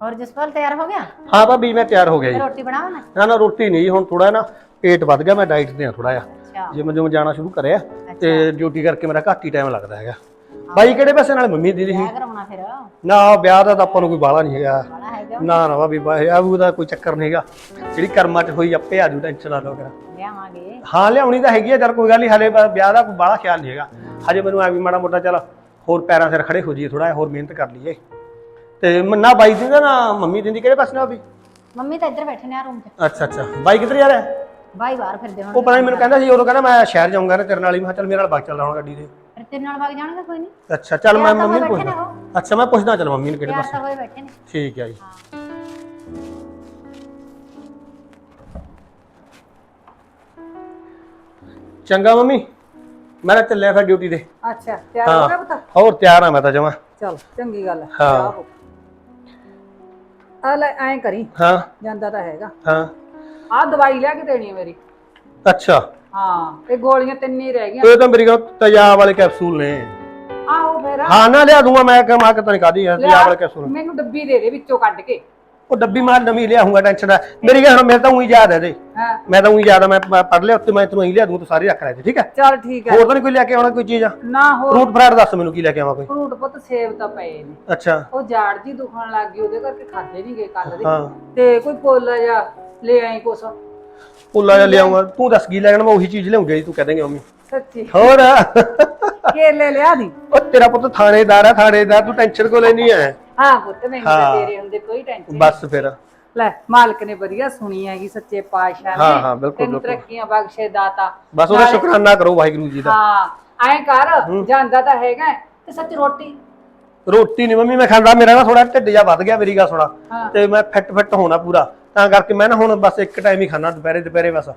ਹੋਰ ਜਸਪਾਲ ਤਿਆਰ ਹੋ ਗਿਆ? ਹਾਂ ਭਾਬੀ ਮੈਂ ਤਿਆਰ ਹੋ ਗਿਆ ਜੀ। ਰੋਟੀ ਬਣਾਵਾਂ ਨਾ? ਨਾ ਰੋਟੀ ਨਹੀਂ ਜੀ, ਹੁਣ ਥੋੜਾ ਨਾ ਪੇਟ ਵੱਧ ਗਿਆ ਮੈਂ ਡਾਈਟ ਤੇ ਆ ਥੋੜਾ ਜਿਹਾ। ਜਿਮ ਜਿਮ ਜਾਣਾ ਸ਼ੁਰੂ ਕਰਿਆ ਤੇ ਡਿਊਟੀ ਕਰਕੇ ਮੇਰਾ ਘੱਟ ਹੀ ਟਾਈਮ ਲੱਗਦਾ ਹੈਗਾ। ਬਾਈ ਕਿਹੜੇ ਪਾਸੇ ਨਾਲ ਮੰਮੀ ਦੀਦੀ ਸੀ ਕਿਆ ਕਰਾਉਣਾ ਫਿਰ। ਨਾ ਵਿਆਹ ਦਾ ਤਾਂ ਆਪਾਂ ਨੂੰ ਕੋਈ ਬਾਲਾ ਨਹੀਂ ਹੈਗਾ। ਨਾ ਨਾ ਭਾਬੀ ਵਿਆਹ ਦਾ ਕੋਈ ਚੱਕਰ ਨਹੀਂ ਹੈਗਾ। ਜਿਹੜੀ ਕਰਮਾਂ 'ਚ ਹੋਈ ਆਪੇ ਆ ਜੂ ਟੈਨਸ਼ਨ ਨਾ ਲਓ ਕਰ ਲਿਆਵਾਂਗੇ। ਹਾਂ ਲਿਆਉਣੀ ਤਾਂ ਹੈਗੀ ਆ ਚਲ ਕੋਈ ਗੱਲ ਨਹੀਂ ਹਲੇ ਵਿਆਹ ਦਾ ਕੋਈ ਬਾਲਾ ਖਿਆਲ ਨਹੀਂ ਹੈਗਾ। ਹਜੇ ਮੈਨੂੰ ਆ ਵੀ ਮਾੜਾ ਮੋਟਾ ਚੱਲ ਹੋਰ ਪੈਰਾਂ ਸਿਰ ਖੜੇ ਹੋ ਜਾਈਏ ਥੋੜਾ ਹੋਰ ਮਿਹਨਤ ਕਰ ਲਈਏ। ਤੇ ਮੰਨਾ ਬਾਈ ਦੀ ਦਾ ਨਾ ਮੰਮੀ ਦਿੰਦੀ ਕਿਹੜੇ ਪਾਸੇ ਨਾ ਭਾਬੀ ਮੰਮੀ ਤਾਂ ਇੱਧਰ ਬੈਠੇ ਨੇ ਆ ਰੂਮ 'ਚ ਅੱਛਾ ਅੱਛਾ। ਬਾਈ ਕਿੱਧਰ ਜਾ ਰਿਹਾ? ਬਾਈ ਬਾਹਰ ਫਿਰਦੇ ਹੁਣ ਉਹ ਪਤਾ ਨਹੀਂ ਮੈਨੂੰ ਕਹਿੰਦਾ ਸੀ ਉਦੋਂ ਕਹਿੰਦਾ ਮੈਂ ਸ਼ਹਿਰ ਜਾਊਂਗਾ ਨਾ ਤੇਰੇ ਨਾਲ ਹੀ। ਮੈਂ ਕਿਹਾ ਚੱਲ ਮੇਰੇ ਨਾਲ ਬਾਈਕ ਚੱਲਦਾ ਹੁਣ ਗੱਡੀ ਦੇ ਫਿਰ ਤੇਰੇ ਨਾਲ ਵਗ ਜਾਣਗੇ ਕੋਈ ਨਹੀਂ ਅੱਛਾ ਚੱਲ ਮੈਂ ਤਾਂ ਮੰਮੀ ਨੂੰ ਪੁੱਛਦਾ ਅੱਛਾ ਮੈਂ ਪੁੱਛਦਾ ਚੱਲ ਮੰਮੀ ਨੂੰ ਕਿਹੜੇ ਪਾਸੇ ਤਾਂ ਹੋਏ ਬੈਠੇ ਨੇ। ਠੀਕ ਹੈ ਜੀ। ਚੰਗਾ ਮੰਮੀ ਮੈਂ ਤਾਂ ਚੱਲਿਆ ਫਿਰ ਡਿਊਟੀ ਤੇ। ਅੱਛਾ ਤਿਆਰ ਹੋ ਗਿਆ ਹਾਂ ਪੁੱਤ? ਹੋਰ ਤਿਆਰ ਆ ਮੈਂ ਤਾਂ ਜਮਾ। ਚਲ ਚੰਗੀ ਗੱਲ ਹੈ। ਹਾਂ। ਆ ਲੈ ਐਂ ਕਰੀ। ਹਾਂ। ਜਾਂਦਾ ਤਾਂ ਹੈਗਾ। ਹਾਂ। ਆ ਦਵਾਈ ਲਿਆ ਕੇ ਦੇਣੀ ਹੈ ਮੇਰੀ। ਅੱਛਾ। ਹਾਂ ਇਹ ਗੋਲੀਆਂ ਤਿੰਨ ਹੀ ਰਹਿ ਗਈਆਂ। ਇਹ ਤਾਂ ਮੇਰੀ ਗੱਲ ਤੇਜ਼ਾਬ ਵਾਲੇ ਕੈਪਸੂਲ ਨੇ। ਆਹੋ ਫਿਰ। ਹਾਂ ਨਾ ਲਿਆ ਦੂੰਗਾ ਮੈਂ ਕਿ ਮਾਂ ਕਿ ਤੈਨੂੰ ਕਾਦੀ ਹੈ ਤੇਜ਼ਾਬ ਵਾਲੇ ਕੈਪਸੂਲ। ਮੈਨੂੰ ਡੱਬੀ ਦੇ ਦੇ ਵਿੱਚੋਂ ਕੱਢ ਕੇ। ਉਹ ਡੱਬੀ ਮਾਰ ਨਵੀਂ ਲਿਆਉਂਗਾ ਟੈਨਸ਼ਨ ਨਾ। ਮੇਰੀ ਗੱਲ ਹੁਣ ਮੇਰੇ ਤਾਂ ਉਹੀ ਯਾਦ ਹੈ ਦੇ ਹਾਂ। ਮੈਂ ਤਾਂ ਉਹੀ ਯਾਦ ਆ ਮੈਂ ਮੈਂ ਪੜ ਲਿਆ ਉੱਤੇ ਮੈਂ ਤੈਨੂੰ ਇਹੀ ਲਿਆ ਦੂੰ ਤੂੰ ਸਾਰੀ ਰੱਖ ਲੈ ਠੀਕ ਹੈ? ਚਲ ਠੀਕ ਹੈ। ਹੋਰ ਤਾਂ ਨਹੀਂ ਕੋਈ ਲੈ ਕੇ ਆਉਣਾ ਕੋਈ ਚੀਜ਼ ਆ? ਨਾ ਹੋਰ। ਫਰੂਟ ਫਰਾਟ ਦੱਸ ਮੈਨੂੰ ਕੀ ਲੈ ਕੇ ਆਵਾਂ ਕੋਈ। ਫਰੂਟ ਪੁੱਤ ਸੇਬ ਤਾਂ ਪਏ ਨੇ। ਅੱਛਾ। ਉਹ ਜਾੜ ਜੀ ਦੁਖਣ ਲੱਗ ਗਈ ਉਹਦੇ ਕਰਕੇ ਖਾਦੇ ਨਹੀਂ ਗਏ ਕੱਲ ਦੇ। ਹਾਂ। ਤੇ ਕੋਈ ਪੋਲਾ ਜਾ ਲੈ ਆਈ ਕੁਛ? ਪੁੱਲਾ ਜਿਹਾ ਲਿਆਉਂਗਾ ਤੂੰ ਦੱਸ ਕੀ ਲੈਣਾ ਮੈਂ ਉਹੀ ਚੀਜ਼ ਲਿਆਉਂ ਜਿਹੜੀ ਤੂੰ ਕਹਿ ਦੇਂਗੇ ਮੰਮੀ। ਸੱਚੀ। ਹੋਰ? ਕੇਲੇ ਲਿਆ ਦੀ? ਉਹ ਤੇਰਾ ਪੁੱਤ ਥਾਣੇਦਾਰ ਆ ਥਾਣੇਦਾਰ ਤੂੰ ਟੈਨਸ਼ਨ ਕੋ ਲੈਣੀ ਹੈ ਹਾਂ ਪੁੱਤ ਮੈਨੂੰ ਤਾਂ ਹਾਂ। ਤੇਰੇ ਹੁੰਦੇ ਕੋਈ ਟੈਨਸ਼ਨ ਬਸ ਫਿਰ। ਲੈ ਮਾਲਕ ਨੇ ਵਧੀਆ ਸੁਣੀ ਹੈਗੀ ਸੱਚੇ ਪਾਤਸ਼ਾਹ ਨੇ। ਹਾਂ, ਹਾਂ, ਬਿਲਕੁਲ, ਤੈਨੂੰ ਬਿਲਕੁਲ। ਤਰੱਕੀਆਂ ਬਖਸ਼ੇ ਦਾਤਾ। ਬਸ ਉਹਦਾ ਸ਼ੁਕਰਾਨਾ ਕਰੋ ਵਾਹਿਗੁਰੂ ਜੀ ਦਾ। ਹਾਂ ਐਂ ਕਰ ਜਾਂਦਾ ਤਾਂ ਹੈਗਾ ਤੇ ਸੱਚ ਰੋਟੀ ਰੋਟੀ ਨਹੀਂ ਮੰਮੀ ਮੈਂ ਖਾਂਦਾ ਮੇਰਾ ਨਾ ਥੋੜਾ ਢਿੱਡ ਜਾ ਵੱਧ ਗਿਆ ਮੇਰੀ ਗੱਲ ਸੁਣਾ। ਹਾਂ। ਤੇ ਮੈਂ ਫਿੱਟ ਫਿੱਟ ਹੋਣਾ ਪੂਰਾ। ਤਾਂ ਕਰਕੇ ਮੈਂ ਨਾ ਹੁਣ ਬਸ ਇੱਕ ਟਾਈਮ ਹੀ ਖਾਣਾ ਦੁਪਹਿਰੇ ਦੁਪਹਿਰੇ ਬਸ।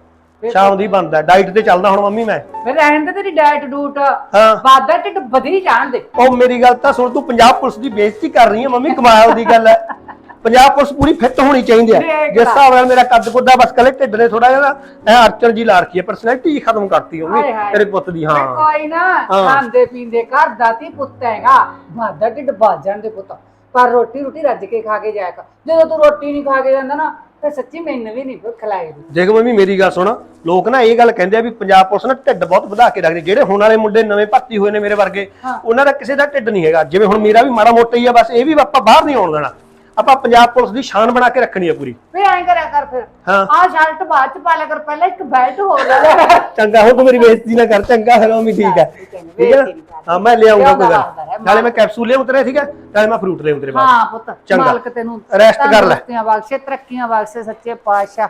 ਸ਼ਾਮ ਦੀ ਬਣਦਾ ਡਾਈਟ ਤੇ ਚੱਲਦਾ ਹੁਣ ਮੰਮੀ ਮੈਂ। ਫਿਰ ਰਹਿਣ ਦੇ ਤੇਰੀ ਡਾਈਟ ਡੂਟ ਹਾਂ। ਵਾਦਾ ਢਿੱਡ ਵਧੀ ਜਾਣ ਦੇ। ਉਹ ਮੇਰੀ ਗੱਲ ਤਾਂ ਸੁਣ ਤੂੰ ਪੰਜਾਬ ਪੁਲਿਸ ਦੀ ਬੇਇੱਜ਼ਤੀ ਕਰ ਰਹੀ ਹੈ ਮੰਮੀ ਕਮਾਲ ਦੀ ਗੱਲ ਹੈ। ਪੰਜਾਬ ਪੁਲਿਸ ਪੂਰੀ ਫਿੱਟ ਹੋਣੀ ਚਾਹੀਦੀ ਹੈ। ਜਿਸ ਹਿਸਾਬ ਨਾਲ ਮੇਰਾ ਕੱਦ ਕੁੱਦਾ ਬਸ ਕਲੇ ਢਿੱਡ ਨੇ ਥੋੜਾ ਜਿਹਾ ਐ ਅਰਚਨ ਜੀ ਲਾ ਰੱਖੀ ਹੈ ਪਰਸਨੈਲਿਟੀ ਖਤਮ ਕਰਤੀ ਉਹਨੇ। ਤੇਰੇ ਪੁੱਤ ਦੀ ਹਾਂ। ਕੋਈ ਨਾ। ਖਾਂਦੇ ਪੀਂਦੇ ਘਰ ਦਾ ਤੀ ਪੁੱਤ ਹੈਗਾ। ਵਾਦਾ ਢਿੱਡ ਵੱਜ ਜਾਣ ਦੇ ਪੁੱਤ। ਪਰ ਰੋਟੀ ਰੋਟੀ ਰੱਜ ਕੇ ਖਾ ਕੇ ਜਾਇਆ ਕਰ। ਜਦੋਂ ਤੂੰ ਰੋਟੀ ਨਹੀਂ ਖਾ ਕੇ ਜਾਂਦਾ ਨਾ ਫਿਰ ਸੱਚੀ ਮੈਨੂੰ ਵੀ ਨਹੀਂ ਭੁੱਖ ਲੱਗਦੀ। ਦੇਖ ਮੰਮੀ ਮੇਰੀ ਗੱਲ ਸੁਣ। ਲੋਕ ਨਾ ਇਹ ਗੱਲ ਕਹਿੰਦੇ ਆ ਵੀ ਪੰਜਾਬ ਪੁਲਿਸ ਨਾ ਢਿੱਡ ਬਹੁਤ ਵਧਾ ਕੇ ਰੱਖਦੇ। ਜਿਹੜੇ ਹੁਣ ਵਾਲੇ ਮੁੰਡੇ ਨਵੇਂ ਭਰਤੀ ਹੋਏ ਨੇ ਮੇਰੇ ਵਰਗੇ ਉਹਨਾਂ ਦਾ ਕਿਸੇ ਦਾ ਢਿੱਡ ਨਹੀਂ ਹੈਗਾ। ਜਿਵੇਂ ਹੁਣ ਮੇਰਾ ਵੀ ਮਾੜਾ ਮੋਟਾ ਹੀ ਆ ਬਸ ਇਹ ਵੀ ਆਪਾਂ ਬਾਹਰ ਨਹੀਂ ਆਉਣ ਦੇਣਾ। ਆਪਾਂ ਪੰਜਾਬ ਪੁਲਿਸ ਦੀ ਸ਼ਾਨ ਬਣਾ ਕੇ ਰੱਖਣੀ ਆ ਪੂਰੀ। ਵੇ ਐਂ ਕਰਿਆ ਕਰ ਫਿਰ। ਹਾਂ। ਆਹ ਸ਼ਰਟ ਬਾਅਦ ਚ ਪਾ ਲਿਆ ਕਰ ਪਹਿਲਾਂ ਇੱਕ ਬੈਲਟ ਹੋਰ ਲੈ ਲੈ। ਚੰਗਾ ਹੋ ਤੂੰ ਮੇਰੀ ਬੇਇੱਜ਼ਤੀ ਨਾ ਕਰ ਚੰਗਾ ਫਿਰ ਮੰਮੀ ਠੀਕ ਹੈ ਠੀਕ ਹੈ ਨਾ? ਹਾਂ ਮੈਂ ਲਿਆਉਂਗਾ ਕੋਈ ਗੱਲ। ਨਾਲੇ ਮੈਂ ਕੈਪਸੂਲ ਲਿਆਉਂ ਤੇਰੇ ਠੀਕ ਹੈ? ਨਾਲੇ ਮੈਂ ਫਰੂਟ ਲਿਆਉਂ ਤੇਰੇ ਬਾਅਦ ਹਾਂ ਪੁੱਤ ਚੰਗਾ। ਮਾਲਕ ਤੈਨੂੰ Rest ਕਰ ਲੈ। ਤੰਦਰੁਸਤੀਆਂ ਬਖਸ਼ੇ ਤਰੱਕੀਆਂ ਬਖਸ਼ੇ ਸੱਚੇ ਪਾਤਸ਼ਾਹ।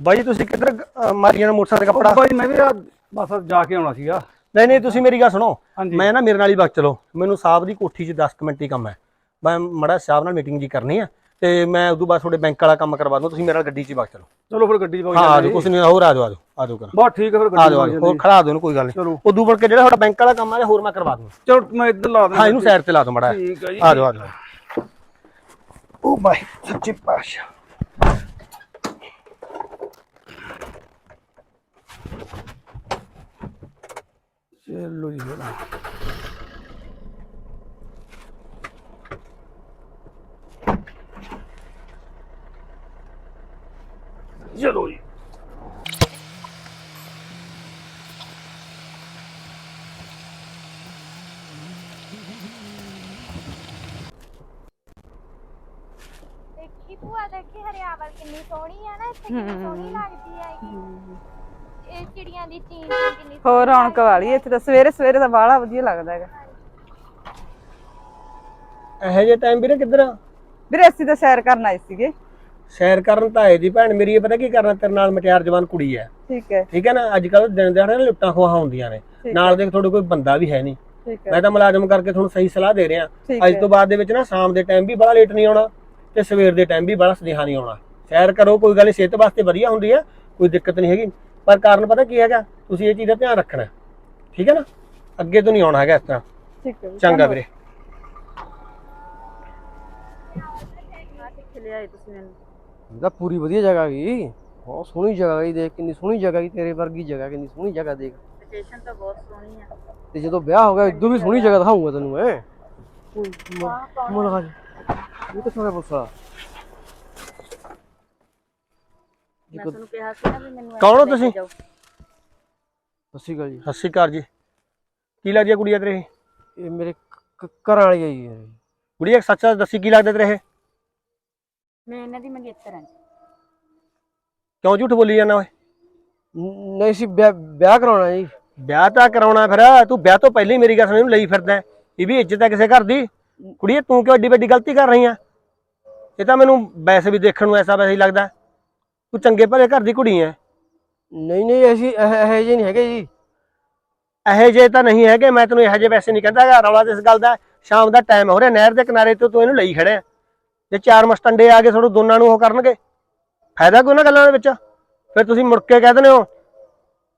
ਬਾਈ ਤੁਸੀਂ ਕਿੱਧਰ ਅਹ, ਮਾਰੀਆਂ ਨੇ ਮੋਟਰਸਾਈਕਲ ਤੇ ਕੱਪੜਾ? ਬਾਈ ਮੈਂ ਵੀ ਆ ਬਸ ਜਾ ਕੇ ਆਉਣਾ ਸੀਗਾ। ਨਹੀਂ ਨਹੀਂ ਤੁਸੀਂ ਮੇਰੀ ਗੱਲ ਸੁਣੋ। ਹਾਂਜੀ। ਮੈਂ ਨਾ ਮੇਰੇ ਨਾਲ ਹੀ ਵਗ ਚਲੋ। ਮੈਨੂੰ ਸਾਹਿਬ ਦੀ ਕੋਠੀ 'ਚ 10 ਕੁ ਮਿੰਟ ਹੀ ਕੰਮ ਹੈ। ਮੈਂ ਮੜਾ ਸਾਹਿਬ ਨਾਲ ਮੀਟਿੰਗ ਜੀ ਕਰਨੀ ਹੈ ਤੇ ਮੈਂ ਉਦੋਂ ਬਾਅਦ ਤੁਹਾਡੇ ਬੈਂਕ ਵਾਲਾ ਕੰਮ ਕਰਵਾ ਦੂੰ ਤੁਸੀਂ ਮੇਰੇ ਨਾਲ ਗੱਡੀ 'ਚ ਹੀ ਵਗ ਚਲੋ। ਚਲੋ ਫਿਰ ਗੱਡੀ ਪਾ ਹਾਂ ਆ ਜਾਓ ਕੁਛ ਨਹੀਂ ਹੋਰ ਆ ਜਾਓ ਆ ਜਾਓ ਆ ਜਾਓ ਕਰ। ਬਹੁਤ ਠੀਕ ਹੈ ਫਿਰ ਆ ਗੱਡੀ ਜਾਓ ਆ ਜਾਓ। ਹੋਰ ਖੜਾ ਦਿਓ ਇਹਨੂੰ ਕੋਈ ਗੱਲ ਨਹੀਂ। ਚਲੋ। ਉਦੋਂ ਕੇ ਜਿਹੜਾ ਤੁਹਾਡਾ ਬੈਂਕ ਵਾਲਾ ਕੰਮ ਆ ਹੋਰ ਮੈਂ ਕਰਵਾ ਦੂੰ ਚਲੋ ਮੈਂ ਇੱਧਰ ਲਾ ਦਿੰਦਾ ਹਾਂ ਇਹਨੂੰ ਸਾਈਡ ਤੇ ਲਾ ਦਿਓ ਮੜਾ। ਠੀਕ ਹੈ ਜੀ। ਆ ਜਾਓ ਆ ਜਾਓ। ਓ ਬਾਈ ਸੱਚੀ ਪਾਸ਼ਾ ਚਲੋ ਜੀ ਫਿਰ ਚਲੋ ਜੀ ਦੇਖੀ ਭੂਆ ਦੇਖੀ ਹਰਿਆਵਲ ਕਿੰਨੀ ਸੋਹਣੀ ਆ ਨਾ ਇੱਥੇ ਕਿੰਨੀ ਸੋਹਣੀ ਲੱਗਦੀ ਹੈਗੀ। ਇਹ ਚਿੜੀਆਂ ਦੀ ਚੀਂ ਚੀਂ ਕਿੰਨੀ ਹੋਰ ਰੌਣਕ ਵਾਲੀ ਇੱਥੇ ਤਾਂ ਸਵੇਰੇ ਸਵੇਰੇ ਦਾ ਬਾਹਲਾ ਵਧੀਆ ਲੱਗਦਾ ਹੈਗਾ। ਇਹੋ ਜਿਹੇ ਟਾਈਮ ਵੀਰੇ ਕਿੱਧਰ ਆ? ਵੀਰੇ ਅਸੀਂ ਤਾਂ ਸੈਰ ਕਰਨ ਆਏ ਸੀਗੇ। ਸੈਰ ਕਰਨ ਤਾਂ ਆਏ ਦੀ ਭੈਣ ਮੇਰੀ ਇਹ ਪਤਾ ਕੀ ਕਰਨਾ ਤੇਰੇ ਨਾਲ ਮਟਿਆਰ ਜਵਾਨ ਕੁੜੀ ਹੈ। ਠੀਕ ਹੈ। ਠੀਕ ਹੈ ਨਾ ਅੱਜ ਕੱਲ ਦਿਨ ਦਿਹਾੜੇ ਨਾ ਲੁੱਟਾਂ ਖੋਹਾਂ ਹੁੰਦੀਆਂ ਨੇ। ਨਾਲ ਦੇ ਤੁਹਾਡੇ ਕੋਈ ਬੰਦਾ ਵੀ ਹੈ ਨਹੀਂ। ਠੀਕ ਹੈ। ਮੈਂ ਤਾਂ ਮੁਲਾਜ਼ਮ ਕਰਕੇ ਤੁਹਾਨੂੰ ਸਹੀ ਸਲਾਹ ਦੇ ਰਿਹਾ। ਠੀਕ ਅੱਜ ਤੋਂ ਬਾਅਦ ਦੇ ਵਿੱਚ ਨਾ ਸ਼ਾਮ ਦੇ ਟਾਈਮ ਵੀ ਬੜਾ ਲੇਟ ਨਹੀਂ ਆਉਣਾ ਤੇ ਸਵੇਰ ਦੇ ਟਾਈਮ ਵੀ ਬੜਾ ਸੁਨੇਹਾ ਨਹੀਂ ਆਉਣਾ। ਸੈਰ ਕਰੋ ਕੋਈ ਗੱਲ ਨਹੀਂ ਸਿਹਤ ਵਾਸਤੇ ਵਧੀਆ ਹੁੰਦੀ ਹੈ ਕੋਈ ਦਿੱਕਤ ਨਹੀਂ ਹੈਗੀ। ਪਰ ਕਾਰਨ ਪਤਾ ਕੀ ਹੈਗਾ? ਤੁਸੀਂ ਇਹ ਚੀਜ਼ ਦਾ ਧਿਆਨ ਰੱਖਣਾ। ਹੈ। ਠੀਕ ਹੈ ਨਾ? ਅੱਗੇ ਤੋਂ ਨਹੀਂ ਆਉਣਾ ਹੈਗਾ ਇਸ ਤਰ੍ਹਾਂ। ਠੀਕ ਹੈ ਚੰਗਾ ਵੀਰੇ। ਲਿਆਏ ਤੁਸੀਂ ਮੈਨੂੰ। ਇਹ ਤਾਂ ਪੂਰੀ ਵਧੀਆ ਜਗ੍ਹਾ ਗਈ ਬਹੁਤ ਸੋਹਣੀ ਜਗ੍ਹਾ ਗਈ ਦੇਖ ਕਿੰਨੀ ਸੋਹਣੀ ਜਗ੍ਹਾ ਗਈ ਤੇਰੇ ਵਰਗੀ ਜਗ੍ਹਾ ਕਿੰਨੀ ਸੋਹਣੀ ਜਗ੍ਹਾ ਦੇਖ। ਲੋਕੇਸ਼ਨ ਤਾਂ ਬਹੁਤ ਸੋਹਣੀ ਆ ਤੇ ਜਦੋਂ ਵਿਆਹ ਹੋ ਗਿਆ ਇਦੋਂ ਵੀ ਸੋਹਣੀ ਜਗ੍ਹਾ ਦਿਖਾਉਂਗਾ ਤੈਨੂੰ ਮੈਂ। ਮੋਲ ਲਗਾ ਇਹ ਕਿੱਥੋਂ ਦਾ ਪੁੱਛਾ ਮੈਂ ਤੁਹਾਨੂੰ ਕਿਹਾ ਸੀ ਨਾ ਵੀ ਮੈਨੂੰ ਕੌਣ ਹੋ ਤੁਸੀਂ? ਸੱਸੀ ਗੱਲ ਜੀ। ਸਤਿ ਸ਼੍ਰੀ ਅਕਾਲ ਜੀ। ਕੀ ਲੱਗਦੀ ਹੈ ਕੁੜੀਆ ਤੇਰੇ? ਇਹ? ਇਹ ਮੇਰੇ ਘਰ ਵਾਲੀ ਆਈ ਹੈ ਕੁੜੀਆ ਇੱਕ ਸੱਚ ਸੱਚ ਦੱਸੀ ਕੀ ਲੱਗਦਾ ਤੇਰੇ ਇਹ? ਮੈਂ ਇਹਨਾਂ ਦੀ ਮੰਗੇਤਰ ਹਾਂ ਕਿਉਂ ਝੂਠ ਬੋਲੀ ਜਾਂਦਾ ਓਏ? ਨ- ਨਹੀਂ ਸੀ ਵਿਆਹ ਵਿਆਹ ਕਰਾਉਣਾ ਜੀ। ਵਿਆਹ ਤਾਂ ਕਰਾਉਣਾ ਫਿਰ। ਤੂੰ ਵਿਆਹ ਤੋਂ ਪਹਿਲਾਂ ਹੀ ਮੇਰੀ ਗੱਲ ਸੁਣ ਇਹਨੂੰ ਲਈ ਫਿਰਦਾ ਹੈ। ਇਹ ਵੀ ਇੱਜ਼ਤ ਹੈ ਕਿਸੇ ਘਰ ਦੀ। ਕੁੜੀਏ ਤੂੰ ਕਿਉਂ ਏਡੀ ਵੱਡੀ ਗਲਤੀ ਕਰ ਰਹੀ ਆ? ਇਹ ਤਾਂ ਮੈਨੂੰ ਵੈਸੇ ਵੀ ਦੇਖਣ ਨੂੰ ਐਸਾ ਵੈਸੇ ਹੀ ਲੱਗਦਾ। ਤੂੰ ਚੰਗੇ ਭਲੇ ਘਰ ਦੀ ਕੁੜੀ ਐ। ਨਹੀਂ ਨਹੀਂ ਅਸੀਂ ਇਹ ਜਿਹੇ ਨਹੀਂ ਹੈਗੇ ਜੀ। ਇਹੋ ਜੇ ਤਾਂ ਨਹੀਂ ਹੈਗੇ ਮੈਂ ਤੈਨੂੰ ਇਹੋ ਜਿਹੇ ਵੈਸੇ ਨਹੀਂ ਕਹਿੰਦਾ ਹੈਗਾ ਰੌਲਾ ਤੇ ਇਸ ਗੱਲ ਦਾ ਸ਼ਾਮ ਦਾ ਟਾਈਮ ਹੋ ਰਿਹਾ ਨਹਿਰ ਦੇ ਕਿਨਾਰੇ ਤੇ ਤੂੰ ਇਹਨੂੰ ਲਈ ਖੜਿਆ ਜੇ ਚਾਰ ਮਸਟੰਡੇ ਆ ਕੇ ਤੁਹਾਨੂੰ ਦੋਨਾਂ ਨੂੰ ਉਹ ਕਰਨਗੇ। ਫਾਇਦਾ ਕੋਈ ਨਾ ਗੱਲਾਂ ਦੇ ਵਿੱਚ? ਫਿਰ ਤੁਸੀਂ ਮੁੜ ਕੇ ਕਹਿ ਦਿੰਦੇ ਹੋ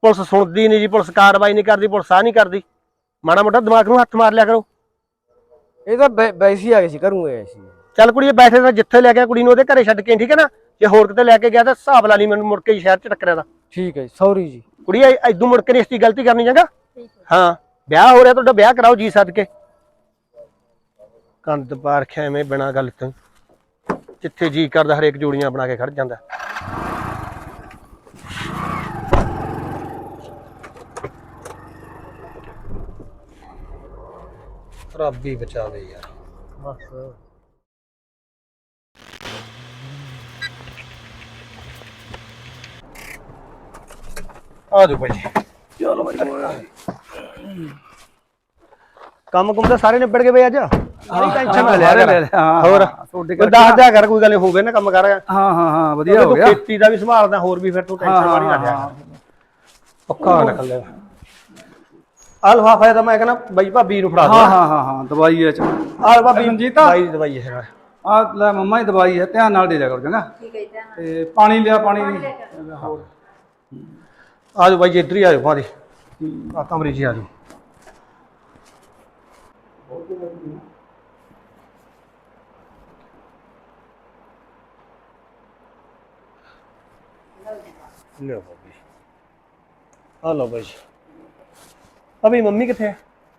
ਪੁਲਿਸ ਸੁਣਦੀ ਨਹੀਂ ਜੀ ਪੁਲਿਸ ਕਾਰਵਾਈ ਨਹੀਂ ਕਰਦੀ ਪੁਲਿਸ ਆ ਨਹੀਂ ਕਰਦੀ। ਮਾੜਾ ਮੋਟਾ ਦਿਮਾਗ ਨੂੰ ਹੱਥ ਮਾਰ ਲਿਆ ਕਰੋ। ਇਹ ਤਾਂ ਵੈਸੇ ਆ ਗਏ ਸੀ ਘਰੋਂ ਆਏ ਸੀ। ਚੱਲ ਕੁੜੀਏ ਬੈਠੇ ਤਾਂ ਜਿੱਥੇ ਲੈ ਗਿਆ ਕੁੜੀ ਨੂੰ ਉਹਦੇ ਘਰੇ ਛੱਡ ਕੇ ਠੀਕ ਹੈ ਨਾ? ਜੇ ਹੋਰ ਕਿਤੇ ਲੈ ਕੇ ਗਿਆ ਤਾਂ ਹਿਸਾਬ ਲਾ ਲਈ ਮੈਨੂੰ ਮੁੜ ਕੇ ਸ਼ਹਿਰ ਚ ਟੱਕਰਿਆ ਦਾ। ਠੀਕ ਹੈ ਜੀ ਸੌਰੀ ਜੀ। ਕੁੜੀਏ ਐਦੂ ਮੁੜ ਕੇ ਨਹੀਂ ਇਸ ਦੀ ਗਲਤੀ ਕਰਨੀ ਚੰਗਾ? ਹਾਂ। ਵਿਆਹ ਹੋ ਰਿਹਾ ਤੁਹਾਡਾ ਵਿਆਹ ਕਰਾਓ ਜੀ ਸੱਦ ਕੇ। ਕੰਦ ਪਾਰ ਐਵੇਂ ਬਿਨਾ ਗੱਲ ਤੋਂ। ਜਿੱਥੇ ਜੀ ਕਰਦਾ ਹਰੇਕ ਜੋੜੀਆਂ ਬਣਾ ਕੇ ਖੜ ਜਾਂਦਾ। ਰੱਬ ਹੀ ਬਚਾਵੇ ਯਾਰ। ਬਸ। ਆ ਜਾਓ ਭਾਈ। ਚਲੋ ਭਾਈ ਕੰਮ ਕੁੰਮ ਤਾਂ ਸਾਰੇ ਨਿਬੜ ਗਏ ਬਈ ਅੱਜ। ਸਾਰੀ ਟੈਨਸ਼ਨ ਨਾ ਲਿਆ ਕਰ ਹਾਂ ਹੋਰ ਤੁਹਾਡੇ ਕੋਈ ਦੱਸ ਦਿਆ ਕਰ ਕੋਈ ਗੱਲ ਨਹੀਂ ਹੋਵੇ ਨਾ ਕੰਮ ਕਰ। ਹਾਂ ਹਾਂ ਹਾਂ ਵਧੀਆ ਹੋ ਤੂੰ ਗਿਆ। ਖੇਤੀ ਦਾ ਵੀ ਸੰਭਾਲਦਾ ਹੋਰ ਵੀ ਫਿਰ ਤੂੰ ਟੈਨਸ਼ਨ ਮਾਰੀ ਨਾ ਲਿਆ ਹਾਂ, ਕਰ ਪੱਕਾ ਨਿਕਲ ਲੈ ਆ ਲਫਾਫਾ ਤਾਂ ਮੈਂ ਕਹਿੰਦਾ ਬਾਈ ਭਾਬੀ ਨੂੰ ਫੜਾ ਹਾਂ ਦੇ। ਹਾਂ ਹਾਂ ਹਾਂ ਦਵਾਈ ਹੈ ਚ। ਆ ਭਾਬੀ। ਬਾਈ ਦਵਾਈ ਹੈ ਆ ਲੈ ਮੰਮਾ ਦੀ ਦਵਾਈ ਹੈ ਧਿਆਨ ਨਾਲ ਦੇ ਜਾ ਕਰੋ ਚੰਗਾ। ਠੀਕ ਹੈ ਤੇ ਪਾਣੀ ਲਿਆ ਪਾਣੀ ਹੋਰ। ਆ ਜਾਓ ਬਾਈ ਜੀ ਇੱਧਰ ਹੀ ਆ ਜਾਓ ਮਾਰੀ ਆ ਕਮਰੇ 'ਚ ਹੀ ਆ ਜਾਓ ਲਓ ਬਾਬੀ ਆ ਲਓ ਬਾਈ ਜੀ। ਅਬੀ ਮੰਮੀ ਕਿੱਥੇ ਹੈ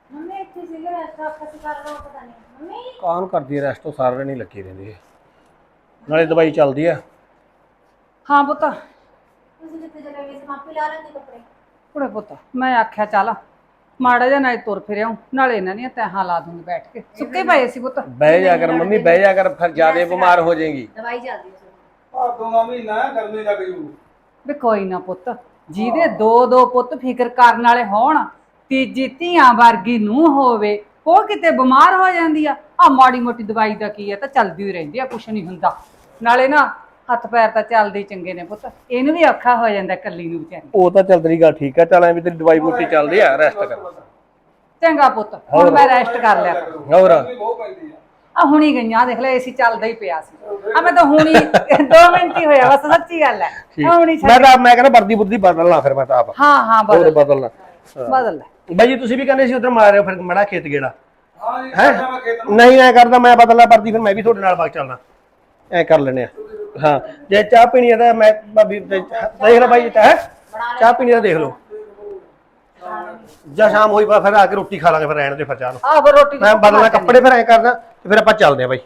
ਮੰਮੀ ਇੱਥੇ ਸੀਗੇ ਰੈਸਟ ਆਪਕਾ ਸਿਕਾਰ ਰਹਾ ਪਤਾ ਨਹੀਂ ਮੰਮੀ? ਕਾਹਨ ਕਰਦੀ ਹੈ ਰੈਸਟ ਉਹ ਸਾਰਾ ਦਿਨ ਹੀ ਲੱਗੀ ਰਹਿੰਦੀ। ਹੈ ਨਾਲੇ ਦਵਾਈ ਚੱਲਦੀ ਹੈ ਹਾਂ ਪੁੱਤ। ਤੁਸੀਂ ਕਿੱਥੇ ਚਲੇ ਗਏ ਸਮਾਪੀ ਲਾ ਲੈਂਦੇ ਕੱਪੜੇ? ਕੁੜੇ ਪੁੱਤ ਮੈਂ ਆਖਿਆ ਚੱਲ ਮਾੜਾ ਜਿਹਾ ਨਾਲੇ ਤੁਰ ਫਿਰਿਆ ਨਾਲੇ ਇਹਨਾਂ ਦੀਆਂ ਤਹਾਂ ਲਾ ਦੂੰਗੀ ਬੈਠ ਕੇ। ਸੁੱਕੇ ਪਏ ਸੀ ਪੁੱਤ। ਬਹਿ ਜਾ ਕਰ ਮੰਮੀ ਬਹਿ ਜਾ ਕਰ ਫਿਰ ਜਿਆਦੇ ਬਿਮਾਰ ਹੋ ਜਾਏਗੀ। ਦਵਾਈ ਚੱਲਦੀ ਹੈ ਆ ਦੋਵਾਂ ਮਹੀਨਾ ਗਰਮੀ ਲੱਗ ਜੂ ਵੀ ਕੋਈ ਨਾ ਪੁੱਤ ਜਿਹਦੇ ਦੋ ਦੋ ਪੁੱਤ ਫਿਕਰ ਕਰਨ ਵਾਲੇ ਹੋਣ ਤੀਜੀ ਧੀਆਂ ਵਰਗੀ ਨੂੰ ਹੋਵੇ ਉਹ ਕਿਤੇ ਬਿਮਾਰ ਹੋ ਜਾਂਦੀ ਆ। ਆ ਮਾੜੀ ਮੋਟੀ ਦਵਾਈ ਦਾ ਕੀ ਆ ਤਾਂ ਚੱਲਦੀ ਹੀ ਰਹਿੰਦੀ ਆ ਕੁਛ ਨਹੀਂ ਹੁੰਦਾ। ਨਾਲੇ ਨਾ ਹੱਥ ਪੈਰ ਤਾਂ ਚੱਲਦੇ ਹੀ ਚੰਗੇ ਨੇ ਪੁੱਤ। ਇਹਨੂੰ ਵੀ ਔਖਾ ਹੋ ਜਾਂਦਾ ਕੱਲੀ ਨੂੰ ਵਿਚਾਰੀ। ਉਹ ਤਾਂ ਚੱਲ ਤੇਰੀ ਗੱਲ ਠੀਕ ਆ ਚੱਲ ਐਵੇਂ ਤੇਰੀ ਦਵਾਈ ਬੂਟੀ ਚੱਲਦੀ ਆ ਰੈਸਟ ਕਰ। ਚੰਗਾ ਪੁੱਤ ਹੁਣ ਮੈਂ ਰੈਸਟ ਕਰ ਲਿਆ। ਹੋਰ। ਆ ਹੁਣੀ ਗਈਆਂ ਦੇਖ ਲੈ ਏਸੀ ਚੱਲਦਾ ਹੀ ਪਿਆ ਸੀ। ਆ ਮੈਂ ਤਾਂ ਹੁਣੀ 2 ਮਿੰਟ ਹੀ ਹੋਇਆ ਬਸ ਸੱਚੀ ਗੱਲ ਹੈ। ਆ ਹੁਣੀ ਮੈਂ ਤਾਂ ਮੈਂ ਕਹਿੰਦਾ ਵਰਦੀ ਬੁਰਦੀ ਬਦਲਣਾ ਫਿਰ ਮੈਂ ਤਾਂ ਆਪ। ਹਾਂ ਹਾਂ ਬਦਲ। ਬਦਲਣਾ ਬਦਲ ਲੈ। ਬਾਈ ਜੀ ਤੁਸੀਂ ਵੀ ਕਹਿੰਦੇ ਸੀ ਉਧਰ ਮਾਰਿਓ ਫਿਰ ਮੜਾ ਖੇਤ ਗੇੜਾ। ਹਾਂ ਹੈ? ਨਹੀਂ ਐ ਕਰਦਾ ਮੈਂ ਬਦਲਣਾ ਵਰਦੀ ਫਿਰ ਮੈਂ ਵੀ ਤੁਹਾਡੇ ਨਾਲ ਬਾਗ ਚੱਲਣਾ ਐ ਕਰ ਲੈਣੇ ਆ। ਹਾਂ ਜੇ ਚਾਹ ਪੀਣੀ ਆ ਤਾਂ ਮੈਂ ਭਾਬੀ ਤੇ ਦੇਖ ਲੈ ਬਾਈ ਹੈ? ਚਾਹ ਪੀਣੀ ਤਾਂ ਦੇਖ ਲਓ। ਜਾਂ ਸ਼ਾਮ ਹੋਈ ਪਾ ਫਿਰ ਆ ਕੇ ਰੋਟੀ ਖਾ ਲਾਂਗੇ ਫਿਰ ਰਹਿਣ ਦੇ ਫਿਰ ਚਾਹ ਨੂੰ। ਆ ਫਿਰ ਰੋਟੀ ਮੈਂ ਬਦਲਣਾ ਕੱਪੜੇ ਫਿਰ ਐ ਕਰਦਾ ਤੇ ਫਿਰ ਆਪਾਂ ਚੱਲਦੇ ਆ ਬਾਈ।